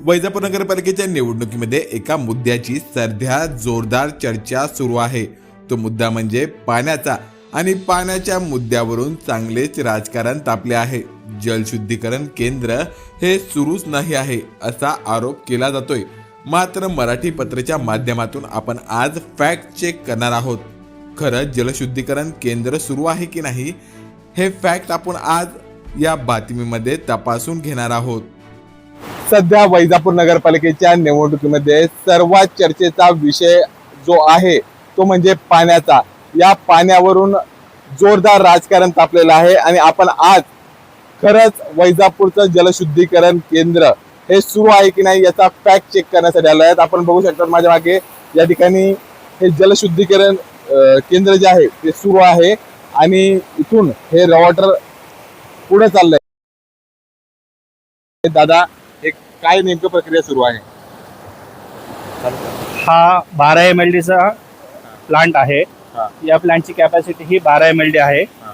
वैजापूर नगरपालिकेच्या निवडणुकीमध्ये एका मुद्द्याची सध्या जोरदार चर्चा सुरू आहे. तो मुद्दा म्हणजे पाण्याचा आणि पाण्याच्या मुद्द्यावरून चांगलेच राजकारण तापले आहे. जलशुद्धीकरण केंद्र हे सुरूच नाही आहे असा आरोप केला जातोय. मात्र मराठी पत्रच्या माध्यमातून आपण आज फॅक्ट चेक करणार आहोत. खरं जलशुद्धीकरण केंद्र सुरू आहे की नाही हे फॅक्ट आपण आज या बातमीमध्ये तपासून घेणार आहोत. सध्या वैजापूर नगरपालिकेच्या निवडणुकीमध्ये सर्वात चर्चेचा विषय जो आहे तो म्हणजे पाण्याचा. या पाण्यावरून जोरदार राजकारण तापलेलं आहे आणि आपण आज खरंच वैजापूरचं जलशुद्धीकरण केंद्र हे सुरू आहे की नाही याचा फॅक्ट चेक करण्यासाठी आलो आहेत. आपण बघू शकता माझ्या मागे या ठिकाणी हे जलशुद्धीकरण केंद्र जे आहे ते सुरू आहे आणि इथून हे वॉटर पुढे चाललंय. दादा हे काय नेमकं प्रक्रिया सुरू आहे हा बारा एम एल डीचा प्लांट आहे हा. या प्लांटची कॅपॅसिटी ही बारा एम एल डी आहे हा.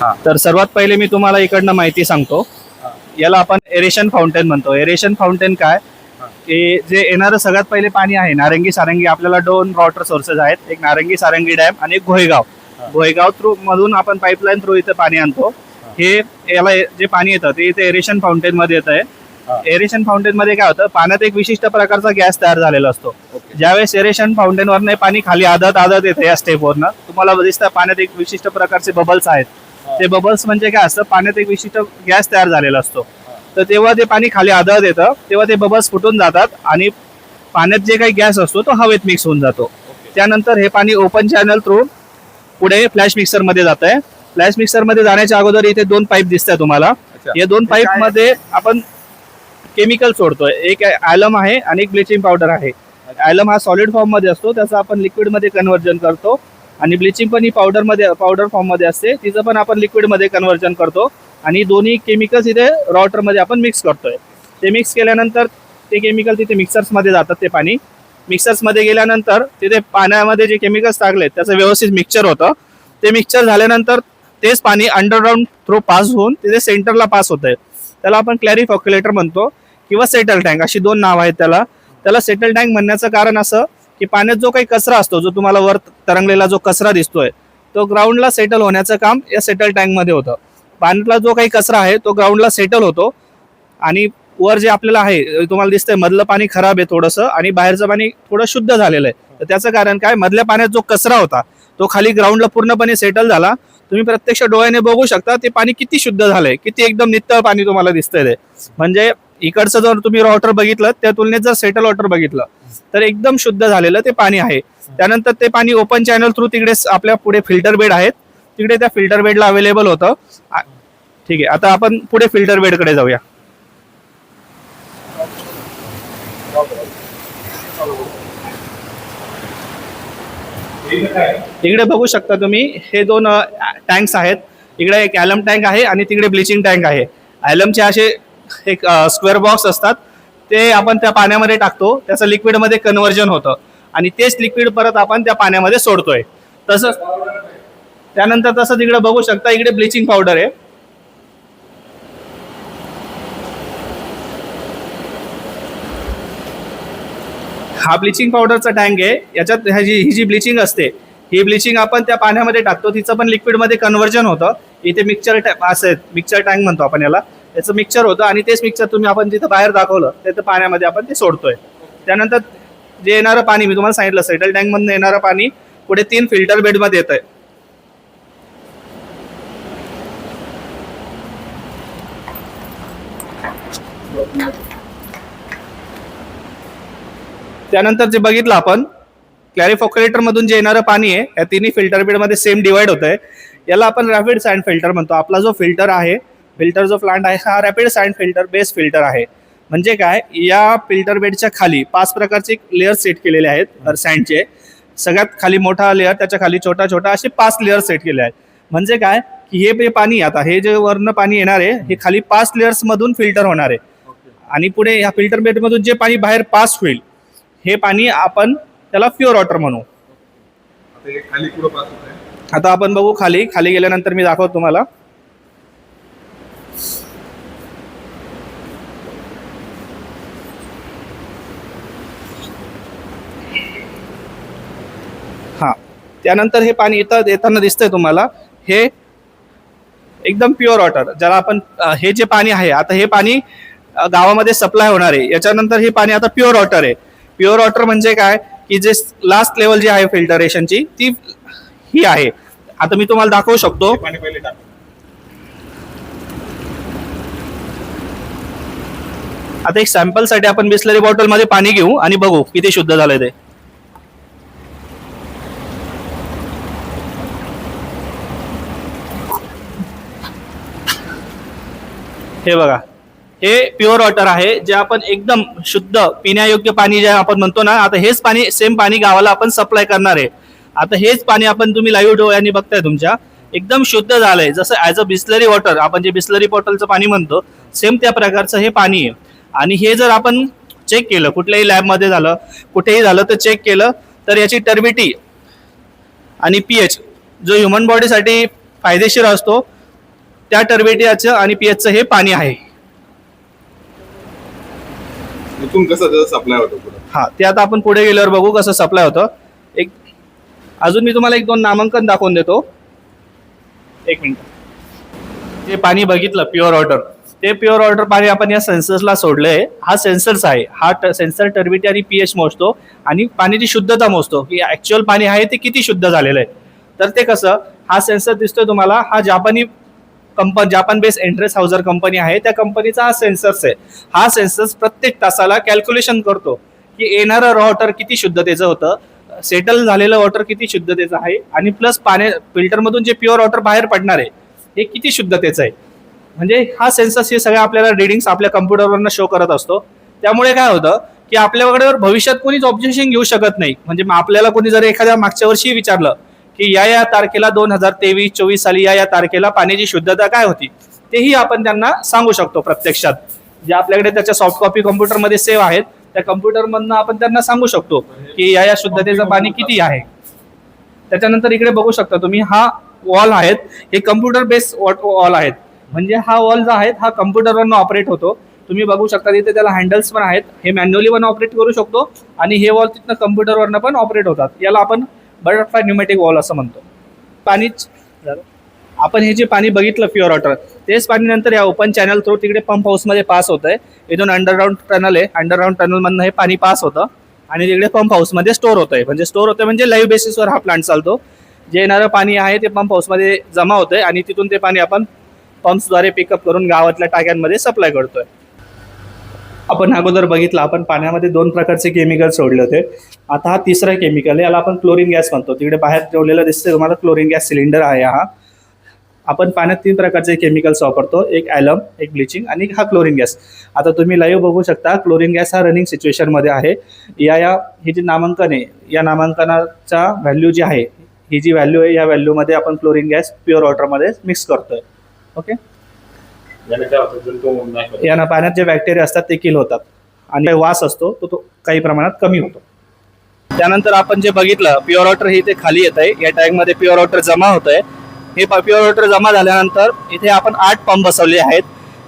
हा. तर सर्वात पहिले मी तुम्हाला इकडनं माहिती सांगतो हा. याला आपण एरेशन फाउंटेन म्हणतो एरेशन फाउंटेन काय हा. की जे येणारं सगळ्यात पहिले पाणी आहे नारंगी सारंगी आपल्याला दोन वॉटर सोर्सेस आहेत एक नारंगी सारंगी डॅम आणि एक हा. घोयगाव थ्रू मधून आपण पाईपलाईन थ्रू इथं पाणी आणतो हे याला जे पाणी येतं ते इथे एरेशन फाउंटेन मध्ये येत आहे. एरेशन फाउंटेन मध्ये काय होतं पाण्यात एक विशिष्ट प्रकारचा गॅस तयार झालेला असतो. ज्यावेळेस एरेशन फाउंटेन वरनं पाणी खाली आदत आदत येते या स्टेपवरनं तुम्हाला दिसतं पाण्यात एक विशिष्ट प्रकारचे बबल्स आहेत. ते बबल्स म्हणजे काय असतं पाण्यात एक विशिष्ट गॅस तयार झालेला असतो. तर तेव्हा ते पाणी खाली आदळत येतं तेव्हा ते बबल्स फुटून जातात आणि पाण्यात जे काही गॅस असतो तो हवेत मिक्स होऊन जातो. त्यानंतर हे पाणी ओपन चॅनल थ्रू पुढे फ्लॅश मिक्सरमध्ये जात आहे फ्लॅश मिक्सरमध्ये जाण्याच्या अगोदर इथे दोन पाईप दिसत तुम्हाला. या दोन पाईपमध्ये आपण केमिकल सोडतोय. एक ॲलम आहे आणि एक ब्लिचिंग पावडर आहे. ॲलम हा सॉलिड फॉर्ममध्ये असतो त्याचं आपण लिक्विडमध्ये कन्व्हर्जन करतो. आणि ब्लिचिंग पण ही पावडरमध्ये पावडर फॉर्ममध्ये असते. तिचं पण आपण लिक्विडमध्ये कन्व्हर्जन करतो. आणि दोन्ही केमिकल्स इथे रॉटरमध्ये आपण मिक्स करतोय. ते मिक्स केल्यानंतर ते केमिकल तिथे मिक्सर्समध्ये जातात ते पाणी. मिक्सर्समध्ये गेल्यानंतर तिथे पाण्यामध्ये जे केमिकल्स टाकलेत त्याचं व्यवस्थित मिक्सचर होतं. ते मिक्सचर झाल्यानंतर तेच पाणी अंडरग्राऊंड थ्रू पास होऊन तिथे सेंटरला पास होत आहे त्याला आपण क्लॅरिफॉक्युलेटर म्हणतो किंवा सेटल टँक अशी दोन नाव आहेत त्याला. त्याला सेटल टँक म्हणण्याचं कारण असं की पाण्यात जो काही कचरा असतो जो तुम्हाला वर तरंगलेला जो कचरा दिसतोय तो ग्राउंडला सेटल होण्याचं काम या सेटल टँकमध्ये होतं. पाण्यातला जो काही कचरा आहे तो ग्राउंडला सेटल होतो आणि वर जे आपल्याला आहे तुम्हाला दिसतंय मधलं पाणी खराब आहे थोडंसं आणि बाहेरचं पाणी थोडं शुद्ध झालेलं आहे. तर त्याचं कारण काय? मधल्या पाण्यात जो कचरा होता तो खाली ग्राउंडला पूर्णपणे सेटल झाला. तुम्ही प्रत्यक्ष डोळ्याने बघू शकता ते पाणी किती शुद्ध झालंय किती एकदम नित्तळ पाणी तुम्हाला दिसतंय ते. म्हणजे इकडचं जर तुम्ही वॉटर बघितलं त्या तुलनेत जर सेटल वॉटर बघितलं तर एकदम शुद्ध झालेलं ते पाणी आहे. त्यानंतर ते पाणी ओपन चॅनल थ्रू तिकडे आपल्या पुढे फिल्टर बेड आहेत. तिकडे त्या फिल्टर बेडला अवेलेबल होतं. ठीक आहे आता आपण पुढे फिल्टर बेडकडे जाऊया. इकडे बघू शकता तुम्ही हे दोन टँक्स आहेत. इकडे एक ॲलम टँक आहे आणि तिकडे ब्लिचिंग टँक आहे. ॲलमचे असे एक स्क्वेअर बॉक्स असतात. ते आपण त्या पाण्यामध्ये टाकतो. त्याचं लिक्विडमध्ये कन्वर्जन होतं. आणि तेच लिक्विड परत आपण त्या पाण्यामध्ये सोडतोय. तसंच त्यानंतर तसं तिकडे बघू शकता इकडे ब्लिचिंग पावडर आहे. हा ब्लिचिंग पावडरचा टँक आहे. याच्यात ह्याची ही जी ब्लिचिंग असते ही ब्लिचिंग आपण त्या पाण्यामध्ये टाकतो. तिचं पण लिक्विडमध्ये कन्व्हर्जन होतं. इथे मिक्सर टॅ असं मिक्सर टँक म्हणतो आपण याला. त्याचं मिक्सर होतं आणि तेच मिक्सर तुम्ही आपण जिथं बाहेर दाखवलं त्याचं पाण्यामध्ये आपण ते सोडतोय. त्यानंतर जे येणारं पाणी मी तुम्हाला सांगितलं सेटल टँकमधून येणारं पाणी पुढे तीन फिल्टर बेडमध्ये येत आहे त्यानंतर जे बघितलं आपण क्लॅरिफॉक्युलेटर मधून जे येणारं पाणी आहे या तिन्ही फिल्टर बेडमध्ये सेम डिवाइड होत आहे याला आपण रॅपिड सँड फिल्टर म्हणतो. आपला जो फिल्टर आहे फिल्टर जो प्लांट आहे हा rapid sand filter base filter आहे. म्हणजे काय? या फिल्टर बेडच्या खाली पाच प्रकारचे लेअर सेट केलेले आहेत सँडचे सगळ्यात खाली मोठा लेअर त्याच्याखाली छोटा छोटा असे पाच लेअर सेट केले आहेत. म्हणजे काय? की हे पाणी आता हे जे वरनं पाणी येणार आहे हे खाली पाच लेअर्स मधून फिल्टर होणार आहे. आणि पुढे ह्या फिल्टर बेडमधून जे पाणी बाहेर पास होईल हे पाणी आपण त्याला प्युअर वॉटर म्हणू. आता आपण बघू खाली. खाली गेल्यानंतर मी दाखवतो तुम्हाला. हा. त्यानंतर हे पाणी इथं येताना दिसतंय तुम्हाला. हे एकदम प्युअर वॉटर ज्याला आपण हे जे पाणी आहे आता हे पाणी गावामध्ये सप्लाय होणार आहे. याच्यानंतर हे पाणी आता प्युअर वॉटर आहे. प्युअर वॉटर म्हणजे काय? की जे लास्ट लेवल जी आहे फिल्टरेशनची ती ही आहे. आता मी तुम्हाला दाखवू शकतो. आता एक सॅम्पलसाठी आपण बिस्लरी बॉटलमध्ये पाणी घेऊ आणि बघू किती शुद्ध झालंय ते. हे बघा. हे प्युअर वॉटर आहे जे आपण एकदम शुद्ध पिण्यायोग्य पाणी जे आपण म्हणतो ना आता हेच पाणी सेम पाणी गावाला आपण सप्लाय करणार आहे. आता हेच पाणी आपण तुम्ही लाईव्ह डोळ्यांनी बघताय तुमच्या. एकदम शुद्ध झालंय. जसं ॲज अ बिस्लरी वॉटर आपण जे बिस्लरी बॉटलचं पाणी म्हणतो सेम त्या प्रकारचं हे पाणी आहे. आणि हे जर आपण चेक केलं कुठल्याही लॅबमध्ये झालं कुठेही झालं तर चेक केलं तर याची टर्बिटी आणि पी एच जो ह्युमन बॉडीसाठी फायदेशीर असतो त्या टर्बिटीचं आणि पीएचचं हे पाणी आहे. इथून कसं त्याचा सप्लाय होतो पुढे? हा ते आता आपण पुढे गेल्यावर बघू कसं सप्लाय होतं. एक अजून मी तुम्हाला एक दोन नामांकन दाखवून देतो. एक मिनिट. ते पाणी बघितलं प्युअर वॉटर ते प्युअर वॉटर पाणी आपण या सेन्सर्सला सोडलंय. हा सेन्सर्स आहे. हा सेन्सर टर्बिटी आणि पीएच मोजतो आणि पाण्याची शुद्धता मोजतो. की ऍक्च्युअल पाणी आहे ते किती शुद्ध झालेलं आहे. तर ते कसं हा सेन्सर दिसतोय तुम्हाला. हा जापानी company Japan base Endress Hauser company आहे. त्या कंपनीचा हा सेन्सर्स आहे. हा सेन्सर्स प्रत्येक तासाला कॅल्क्युलेशन करतो की येणारं रॉ वॉटर किती शुद्धतेचं होतं. सेटल झालेलं वॉटर किती शुद्धतेचं आहे. आणि प्लस पाण्या फिल्टरमधून जे प्युअर वॉटर बाहेर पडणार आहे हे किती शुद्धतेचं आहे. म्हणजे हा सेन्सस हे सगळ्या आपल्याला रिडिंग्स आपल्या कम्प्युटरवरनं शो करत असतो. त्यामुळे काय होतं की आपल्याकडे भविष्यात कोणीच ऑब्जेक्शन घेऊ शकत नाही. म्हणजे मग आपल्याला कोणी जर एखाद्या मागच्या वर्षी विचारलं की या या तारखेला दोन हजार तेवीस चोवीस साली या या तारखेला पाण्याची शुद्धता काय होती? तेही आपण त्यांना सांगू शकतो प्रत्यक्षात. जे आपल्याकडे त्याच्या सॉफ्ट कॉपी कम्प्युटरमध्ये सेव्ह आहेत त्या कम्प्युटरमधनं आपण त्यांना सांगू शकतो की या या शुद्धतेचं पाणी किती आहे. त्याच्यानंतर इकडे बघू शकता तुम्ही हा वॉल आहेत. हे कम्प्युटर बेस्ड वॉल आहेत. म्हणजे हा वॉल जो आहे हा कम्प्युटरवरनं ऑपरेट होतो. तुम्ही बघू शकता तिथे त्याला हँडल्स पण आहेत. हे मॅन्युअली पण ऑपरेट करू शकतो आणि हे वॉल तिथनं कम्प्युटरवरनं पण ऑपरेट होतात. याला आपण बटरफ्लाय न्युमॅटिक वॉल असं म्हणतो. पाणीच आपण हे जे पाणी बघितलं प्युअर वॉटर तेच पाणी नंतर या ओपन चॅनल थ्रू तिकडे पंप हाऊसमध्ये पास होत आहे इथून अंडरग्राऊंड टनल आहे. अंडरग्राऊंड टनलमधनं हे पाणी पास होतं. आणि तिकडे पंप हाऊसमध्ये स्टोअर होत आहे म्हणजे स्टोअर होतं म्हणजे लाईव्ह बेसिसवर हा प्लांट चालतो. जे येणारं पाणी आहे ते पंप हाऊसमध्ये जमा होतंय आणि तिथून ते पाणी आपण पंप्सद्वारे पिकअप करून गावातल्या टाक्यांमध्ये सप्लाय करतोय. आपण अगोदर बघितलं आपण पाण्यामध्ये दोन प्रकारचे केमिकल सोडले होते. आता हा तिसरा केमिकल आहे याला आपण क्लोरीन गॅस म्हणतो. तिकडे बाहेर ठेवलेलं दिसतंय तुम्हाला क्लोरीन गॅस सिलेंडर आहे हा. आपण पाण्यात तीन प्रकारचे केमिकल्स वापरतो एक ॲलम एक ब्लिचिंग आणि हा क्लोरीन गॅस आता तुम्ही लाईव्ह बघू शकता क्लोरीन गॅस हा रनिंग सिच्युएशनमध्ये आहे. या या हे जे नामांकन आहे या नामांकनाचा व्हॅल्यू जी आहे ही जी व्हॅल्यू आहे या व्हॅल्यूमध्ये आपण क्लोरीन गॅस प्युअर वॉटरमध्ये मिक्स करतोय. ओके यानं पाण्यात जे बॅक्टेरिया असतात ते किल होतात. आणि वास असतो तो तो काही प्रमाणात कमी होतो. त्यानंतर आपण जे बघितलं प्युअर वॉटर हे इथे खाली येत आहे या टँकमध्ये प्युअर वॉटर जमा होत आहे हे प्युअर वॉटर जमा झाल्यानंतर इथे आपण आठ पंप बसवले आहेत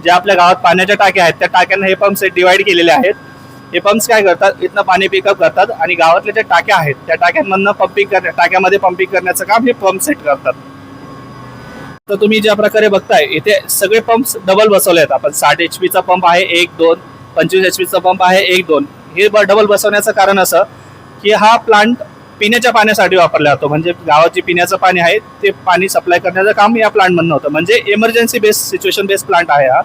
जे आपल्या गावात पाण्याच्या टाक्या आहेत. त्या टाक्यांना हे पंप सेट डिवाइड केलेले आहेत. हे पंप्स काय करतात? इथनं पाणी पिकअप करतात आणि गावातल्या ज्या टाक्या आहेत त्या टाक्यांमधनं पंपिंग कर टाक्यामध्ये पंपिंग करण्याचं काम हे पंप सेट करतात. तर तुम्ही ज्या प्रकारे बघताय इथे सगळे पंप डबल बसवले आहेत आपण साठ एच पीचा पंप आहे एक दोन पंचवीस एच पीचा पंप आहे एक दोन. हे डबल बसवण्याचं कारण असं की हा प्लांट पिण्याच्या पाण्यासाठी वापरला जातो. म्हणजे गावात जे पिण्याचं पाणी आहे ते पाणी सप्लाय करण्याचं काम या प्लांटमधनं होतं. म्हणजे emergency based situation based plant आहे हा.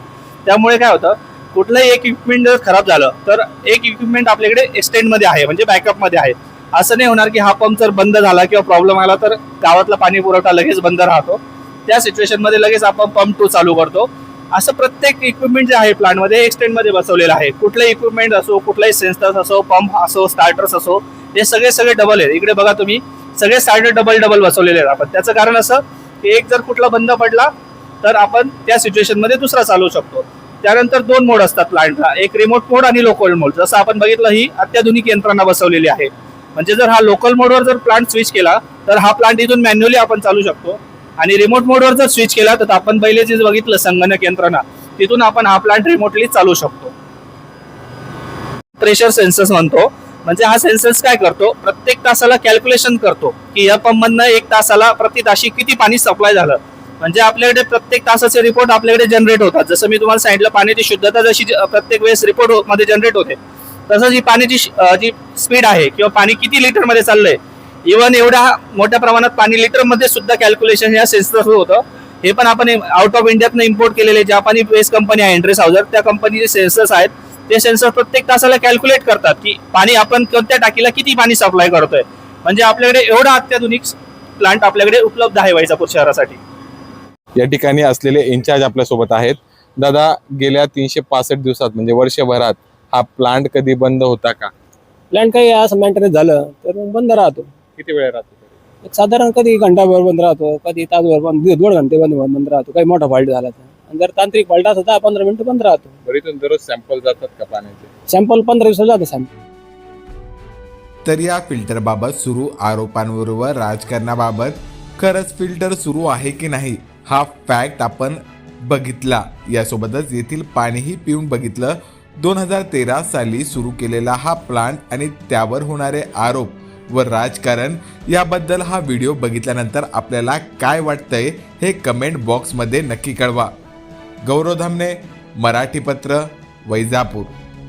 त्यामुळे काय होतं कुठलंही एक इक्विपमेंट जर खराब झालं तर एक इक्विपमेंट आपल्याकडे एक्सटेंडमध्ये आहे म्हणजे बॅकअपमध्ये आहे. असं नाही होणार की हा पंप जर बंद झाला किंवा प्रॉब्लेम आला तर गावातला पाणी पुरवठा लगेच बंद राहतो. त्या सिच्युएशनमध्ये लगेच आपण पंप टू चालू करतो. असं प्रत्येक इक्विपमेंट जे आहे प्लांटमध्ये एक्सटेंडमध्ये बसवलेलं आहे. कुठलंही इक्विपमेंट असो कुठलाही सेन्सर्स असो पंप असो स्टार्टर्स असो हे सगळे सगळे डबल आहेत. इकडे बघा तुम्ही सगळे स्टार्टर डबल डबल बसवलेले आहेत आपण. त्याचं कारण असं की एक जर कुठला बंद पडला तर आपण त्या सिच्युएशनमध्ये दुसरा चालवू शकतो. त्यानंतर दोन मोड असतात प्लांटला एक रिमोट मोड आणि लोकल मोड जसं आपण बघितलं ही अत्याधुनिक यंत्रणा बसवलेली आहे. म्हणजे जर हा लोकल मोडवर जर प्लांट स्विच केला तर हा प्लांट इथून मॅन्युअली आपण चालू शकतो. आणि रिमोट मोडवर जर स्विच केला तर आपण पहिले जे बघितलं संगणक यंत्रणा तिथून आपण हा प्लांट रिमोटली चालू शकतो. प्रेशर सेन्सर्स म्हणतो. म्हणजे हा सेन्सर्स काय करतो? प्रत्येक तासाला कॅल्क्युलेशन करतो की या पंप मधनं एक तासाला प्रति ताशी किती पाणी सप्लाय झालं. म्हणजे आपल्याकडे प्रत्येक तासाचे रिपोर्ट आपल्याकडे जनरेट होतात. जसं मी तुम्हाला सांगितलं पाण्याची शुद्धता जशी प्रत्येक वेळेस रिपोर्ट हो, मध्ये जनरेट होते तसंच ही पाण्याची जी स्पीड आहे किंवा पाणी किती लिटरमध्ये चाललंय इव्हन एवढ्या मोठ्या प्रमाणात पाणी लिटरमध्ये सुद्धा कॅल्क्युलेशन या सेन्सर होतं. हे पण आपण आउट ऑफ इंडियातनं इम्पोर्ट केलेले जापानी बेस कंपनी आहे एंट्रेस हाऊजर त्या कंपनीचे सेन्सर्स आहेत. ते सेन्सर प्रत्येक तासाला कॅल्क्युलेट करतात की पाणी आपण कोणत्या टाकीला किती पाणी सप्लाय करतोय. म्हणजे आपल्याकडे एवढा अत्याधुनिक प्लांट आपल्याकडे उपलब्ध आहे वैजापूर शहरासाठी. या ठिकाणी असलेले इन्चार्ज आपल्यासोबत आहेत. दादा गेल्या तीनशे पासष्ट दिवसात म्हणजे वर्षभरात हा प्लांट कधी बंद होता का? प्लॅन काही असं मेंटेनन्स झालं तर बंद राहतो. किती वेळ राहतो एक साधारण कधी घंटाभर बंद राहतो कधी तासभर बंद दोन घंटे बंद बंद राहतो. काही मोठा फॉल्ट झाला तर. आणि जर तांत्रिक फॉल्ट असला दहा पंधरा मिनिटं बंद राहतो. बरं इथून दररोज सॅम्पल जातात का पाण्याचे? सॅम्पल पंधरा दिवसात जातं सॅम्पल तर या फिल्टरबाबत सुरू आरोपांवर राजकारणाबाबत खरंच फिल्टर सुरू आहे की नाही हा फॅक्ट आपण बघितला. यासोबतच येथील पाणीही पिऊन बघितलं. दोन हजार तेरा साली सुरू केलेला हा प्लांट आणि त्यावर होणारे आरोप व राजकारण याबद्दल हा व्हिडिओ बघितल्यानंतर आपल्याला काय वाटतंय हे कमेंट बॉक्समध्ये नक्की कळवा. गौरवधामने मराठी पत्र वैजापूर.